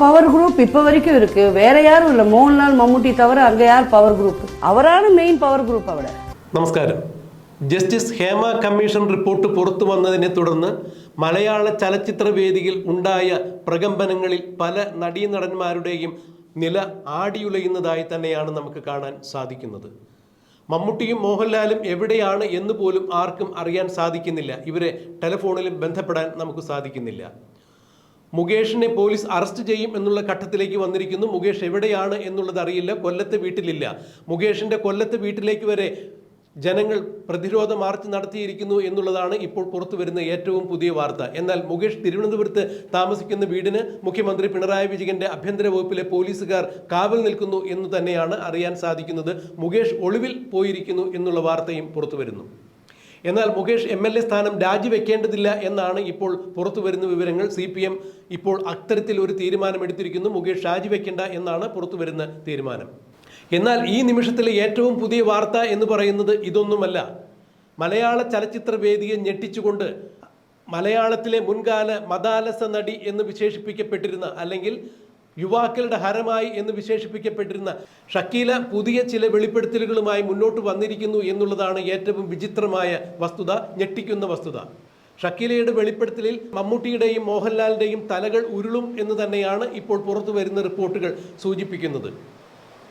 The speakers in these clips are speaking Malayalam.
പവർ ഗ്രൂപ്പ് ഇപ്പൊ വരയ്ക്കും இருக்கு வேற யாரும் இல்ல മോഹൻലാൽ മമ്മൂട്ടി தவிர அங்க power group group main power group അവിടെ. നമസ്കാരം. ജസ്റ്റിസ് ഹേമ കമ്മീഷൻ റിപ്പോർട്ട് പുറത്തു വന്നതിനെ തുടർന്ന് മലയാള ചലച്ചിത്ര വേദിയിൽ ഉണ്ടായ പ്രകമ്പനങ്ങളിൽ പല നടീനടന്മാരുടെയും നില ആടിയുലയുന്നതായി തന്നെയാണ് നമുക്ക് കാണാൻ സാധിക്കുന്നത്. മമ്മൂട്ടിയും മോഹൻലാലും എവിടെയാണ് എന്ന് പോലും ആർക്കും അറിയാൻ സാധിക്കുന്നില്ല. ഇവരെ ടെലിഫോണിലും ബന്ധപ്പെടാൻ നമുക്ക് സാധിക്കുന്നില്ല. മുകേഷിനെ പോലീസ് അറസ്റ്റ് ചെയ്യും എന്നുള്ള ഘട്ടത്തിലേക്ക് വന്നിരിക്കുന്നു. മുകേഷ് എവിടെയാണ് എന്നുള്ളത് അറിയില്ല. കൊല്ലത്തെ വീട്ടിലില്ല. മുകേഷിന്റെ കൊല്ലത്തെ വീട്ടിലേക്ക് വരെ ജനങ്ങൾ പ്രതിരോധ മാർച്ച് നടത്തിയിരിക്കുന്നു എന്നുള്ളതാണ് ഇപ്പോൾ പുറത്തു വരുന്ന ഏറ്റവും പുതിയ വാർത്ത. എന്നാൽ മുകേഷ് തിരുവനന്തപുരത്ത് താമസിക്കുന്ന വീടിന് മുഖ്യമന്ത്രി പിണറായി വിജയന്റെ ആഭ്യന്തര വകുപ്പിലെ പോലീസുകാർ കാവൽ നിൽക്കുന്നു എന്ന് തന്നെയാണ് അറിയാൻ സാധിക്കുന്നത്. മുകേഷ് ഒളിവിൽ പോയിരിക്കുന്നു എന്നുള്ള വാർത്തയും പുറത്തു വരുന്നു. എന്നാൽ മുകേഷ് എം എൽ എ സ്ഥാനം രാജിവെക്കേണ്ടതില്ല എന്നാണ് ഇപ്പോൾ പുറത്തു വരുന്ന വിവരങ്ങൾ. സി പി എം ഇപ്പോൾ അത്തരത്തിൽ ഒരു തീരുമാനമെടുത്തിരിക്കുന്നു. മുകേഷ് രാജിവെക്കേണ്ട എന്നാണ് പുറത്തു വരുന്ന തീരുമാനം. എന്നാൽ ഈ നിമിഷത്തിലെ ഏറ്റവും പുതിയ വാർത്ത എന്ന് പറയുന്നത് ഇതൊന്നുമല്ല. മലയാള ചലച്ചിത്ര വേദിയെ ഞെട്ടിച്ചുകൊണ്ട് മലയാളത്തിലെ മുൻകാല മതാലസ നടി എന്ന് വിശേഷിപ്പിക്കപ്പെട്ടിരുന്ന അല്ലെങ്കിൽ യുവാക്കളുടെ ഹരമായി എന്ന് വിശേഷിപ്പിക്കപ്പെട്ടിരുന്ന ഷക്കീല പുതിയ ചില വെളിപ്പെടുത്തലുകളുമായി മുന്നോട്ട് വന്നിരിക്കുന്നു എന്നുള്ളതാണ് ഏറ്റവും വിചിത്രമായ വസ്തുത ഞെട്ടിക്കുന്ന വസ്തുത. ഷക്കീലയുടെ വെളിപ്പെടുത്തലിൽ മമ്മൂട്ടിയുടെയും മോഹൻലാലിന്റെയും തലകൾ ഉരുളും എന്ന് തന്നെയാണ് ഇപ്പോൾ പുറത്തു വരുന്ന റിപ്പോർട്ടുകൾ സൂചിപ്പിക്കുന്നത്.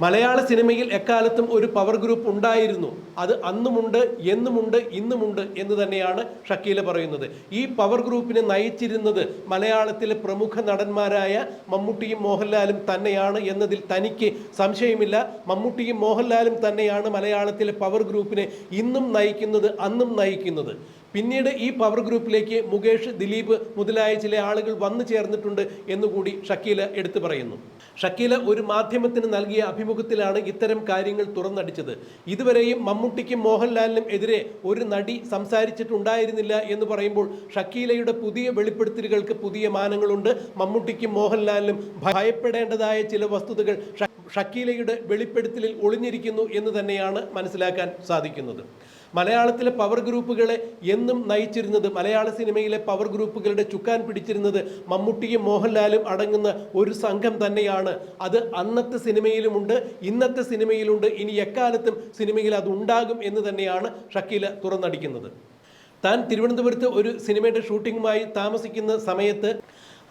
മലയാള സിനിമയിൽ എക്കാലത്തും ഒരു പവർ ഗ്രൂപ്പ് ഉണ്ടായിരുന്നു. അത് അന്നുമുണ്ട് എന്നുമുണ്ട് ഇന്നുമുണ്ട് എന്ന് തന്നെയാണ് ഷക്കീല പറയുന്നത്. ഈ പവർ ഗ്രൂപ്പിനെ നയിച്ചിരുന്നത് മലയാളത്തിലെ പ്രമുഖ നടന്മാരായ മമ്മൂട്ടിയും മോഹൻലാലും തന്നെയാണ് എന്നതിൽ തനിക്ക് സംശയമില്ല. മമ്മൂട്ടിയും മോഹൻലാലും തന്നെയാണ് മലയാളത്തിലെ പവർ ഗ്രൂപ്പിനെ ഇന്നും നയിക്കുന്നത് അന്നും നയിക്കുന്നത്. പിന്നീട് ഈ പവർ ഗ്രൂപ്പിലേക്ക് മുകേഷ് ദിലീപ് മുതലായ ചില ആളുകൾ വന്നു ചേർന്നിട്ടുണ്ട് എന്നുകൂടി ഷക്കീല എടുത്തു പറയുന്നു. ഷക്കീല ഒരു മാധ്യമത്തിന് നൽകിയ അഭിമുഖത്തിലാണ് ഇത്തരം കാര്യങ്ങൾ തുറന്നടിച്ചത്. ഇതുവരെയും മമ്മൂട്ടിക്കും മോഹൻലാലിനും എതിരെ ഒരു നടി സംസാരിച്ചിട്ടുണ്ടായിരുന്നില്ല എന്ന് പറയുമ്പോൾ ഷക്കീലയുടെ പുതിയ വെളിപ്പെടുത്തലുകൾക്ക് പുതിയ മാനങ്ങളുണ്ട്. മമ്മൂട്ടിക്കും മോഹൻലാലിനും ഭയപ്പെടേണ്ടതായ ചില വസ്തുതകൾ ഷക്കീലയുടെ വെളിപ്പെടുത്തലിൽ ഒളിഞ്ഞിരിക്കുന്നു എന്ന് തന്നെയാണ് മനസ്സിലാക്കാൻ സാധിക്കുന്നത്. മലയാളത്തിലെ പവർ ഗ്രൂപ്പുകളെ എന്നും നയിച്ചിരുന്നത് മലയാള സിനിമയിലെ പവർ ഗ്രൂപ്പുകളുടെ ചുക്കാൻ പിടിച്ചിരുന്നത് മമ്മൂട്ടിയും മോഹൻലാലും അടങ്ങുന്ന ഒരു സംഘം തന്നെയാണ്. അത് അന്നത്തെ സിനിമയിലുമുണ്ട് ഇന്നത്തെ സിനിമയിലുണ്ട് ഇനി എക്കാലത്തും സിനിമയിൽ അത് ഉണ്ടാകും എന്ന് തന്നെയാണ് ഷക്കീല തുറന്നടിക്കുന്നത്. താൻ തിരുവനന്തപുരത്ത് ഒരു സിനിമയുടെ ഷൂട്ടിങ്ങുമായി താമസിക്കുന്ന സമയത്ത്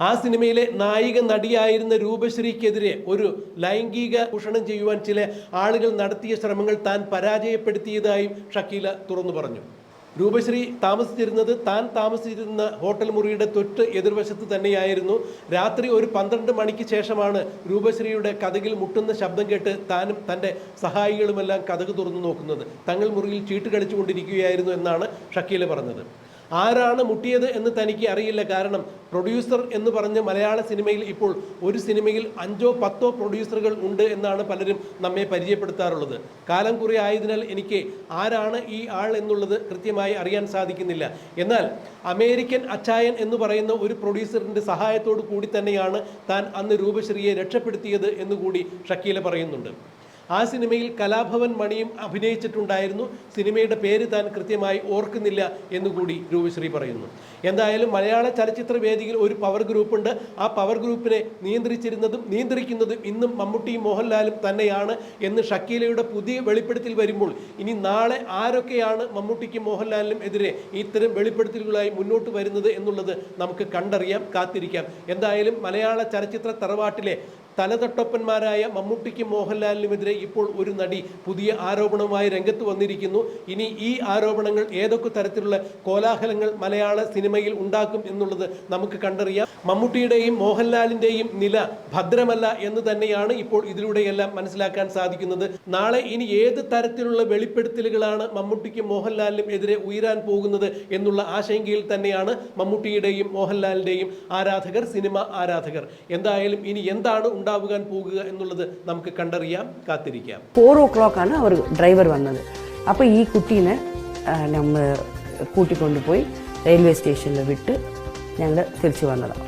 ആ സിനിമയിലെ നായിക നടിയായിരുന്ന രൂപശ്രീക്കെതിരെ ഒരു ലൈംഗിക ചൂഷണം ചെയ്യുവാൻ ചില ആളുകൾ നടത്തിയ ശ്രമങ്ങൾ താൻ പരാജയപ്പെടുത്തിയതായും ഷക്കീല തുറന്നു പറഞ്ഞു. രൂപശ്രീ താമസിച്ചിരുന്നത് താൻ താമസിച്ചിരുന്ന ഹോട്ടൽ മുറിയുടെ തൊട്ട് എതിർവശത്ത് തന്നെയായിരുന്നു. രാത്രി ഒരു പന്ത്രണ്ട് മണിക്ക് ശേഷമാണ് രൂപശ്രീയുടെ കഥകിൽ മുട്ടുന്ന ശബ്ദം കേട്ട് താനും തന്റെ സഹായികളുമെല്ലാം കഥക് തുറന്നു നോക്കുന്നത്. തങ്ങൾ മുറിയിൽ ചീട്ട് കളിച്ചുകൊണ്ടിരിക്കുകയായിരുന്നു എന്നാണ് ഷക്കീല പറഞ്ഞത്. ആരാണ് മുട്ടിയത് എന്ന് തനിക്ക് അറിയില്ല. കാരണം പ്രൊഡ്യൂസർ എന്ന് പറഞ്ഞ് മലയാള സിനിമയിൽ ഇപ്പോൾ ഒരു സിനിമയിൽ അഞ്ചോ പത്തോ പ്രൊഡ്യൂസറുകൾ ഉണ്ട് എന്നാണ് പലരും നമ്മെ പരിചയപ്പെടുത്താറുള്ളത്. കാലം കുറി ആയതിനാൽ എനിക്ക് ആരാണ് ഈ ആൾ എന്നുള്ളത് കൃത്യമായി അറിയാൻ സാധിക്കുന്നില്ല. എന്നാൽ അമേരിക്കൻ അച്ചായൻ എന്ന് പറയുന്ന ഒരു പ്രൊഡ്യൂസറിന്റെ സഹായത്തോടു കൂടി തന്നെയാണ് താൻ അന്ന് രൂപശ്രീയെ രക്ഷപ്പെടുത്തിയത് എന്നുകൂടി ഷക്കീല പറയുന്നുണ്ട്. ആ സിനിമയിൽ കലാഭവൻ മണിയും അഭിനയിച്ചിട്ടുണ്ടായിരുന്നു. സിനിമയുടെ പേര് താൻ കൃത്യമായി ഓർക്കുന്നില്ല എന്നുകൂടി രൂപശ്രീ പറയുന്നു. എന്തായാലും മലയാള ചലച്ചിത്ര വേദിയിൽ ഒരു പവർ ഗ്രൂപ്പുണ്ട് ആ പവർ ഗ്രൂപ്പിനെ നിയന്ത്രിച്ചിരുന്നതും നിയന്ത്രിക്കുന്നതും ഇന്നും മമ്മൂട്ടിയും മോഹൻലാലും തന്നെയാണ് എന്ന് ഷക്കീലയുടെ പുതിയ വെളിപ്പെടുത്തൽ വരുമ്പോൾ ഇനി നാളെ ആരൊക്കെയാണ് മമ്മൂട്ടിക്കും മോഹൻലാലിനും എതിരെ ഇത്തരം വെളിപ്പെടുത്തലുകളായി മുന്നോട്ട് വരുന്നത് എന്നുള്ളത് നമുക്ക് കണ്ടറിയാം കാത്തിരിക്കാം. എന്തായാലും മലയാള ചലച്ചിത്ര തറവാട്ടിലെ തലതൊട്ടപ്പന്മാരായ മമ്മൂട്ടിക്കും മോഹൻലാലിനുമെതിരെ ഇപ്പോൾ ഒരു നടി പുതിയ ആരോപണവുമായി രംഗത്ത് വന്നിരിക്കുന്നു. ഇനി ഈ ആരോപണങ്ങൾ ഏതൊക്കെ തരത്തിലുള്ള കോലാഹലങ്ങൾ മലയാള സിനിമയിൽ ഉണ്ടാക്കും എന്നുള്ളത് നമുക്ക് കണ്ടറിയാം. മമ്മൂട്ടിയുടെയും മോഹൻലാലിന്റെയും നില ഭദ്രമല്ല എന്ന് തന്നെയാണ് ഇപ്പോൾ ഇതിലൂടെയെല്ലാം മനസ്സിലാക്കാൻ സാധിക്കുന്നത്. നാളെ ഇനി ഏത് തരത്തിലുള്ള വെളിപ്പെടുത്തലുകളാണ് മമ്മൂട്ടിക്കും മോഹൻലാലിനും എതിരെ ഉയരാൻ പോകുന്നത് എന്നുള്ള ആശങ്കയിൽ തന്നെയാണ് മമ്മൂട്ടിയുടെയും മോഹൻലാലിന്റെയും ആരാധകർ സിനിമ ആരാധകർ. എന്തായാലും ഇനി എന്താണ് ഉണ്ടാവുകാൻ പോകുക എന്നുള്ളത് നമുക്ക് കണ്ടറിയാം കാത്തിരിക്കാം. ഫോർ ഓ ക്ലോക്കാണ് അവർ ഡ്രൈവർ വന്നത്. അപ്പോൾ ഈ കുട്ടീനെ നമ്മൾ കൂട്ടിക്കൊണ്ടുപോയി റെയിൽവേ സ്റ്റേഷനിൽ വിട്ട് ഞങ്ങൾ തിരിച്ചു വന്നതാണ്.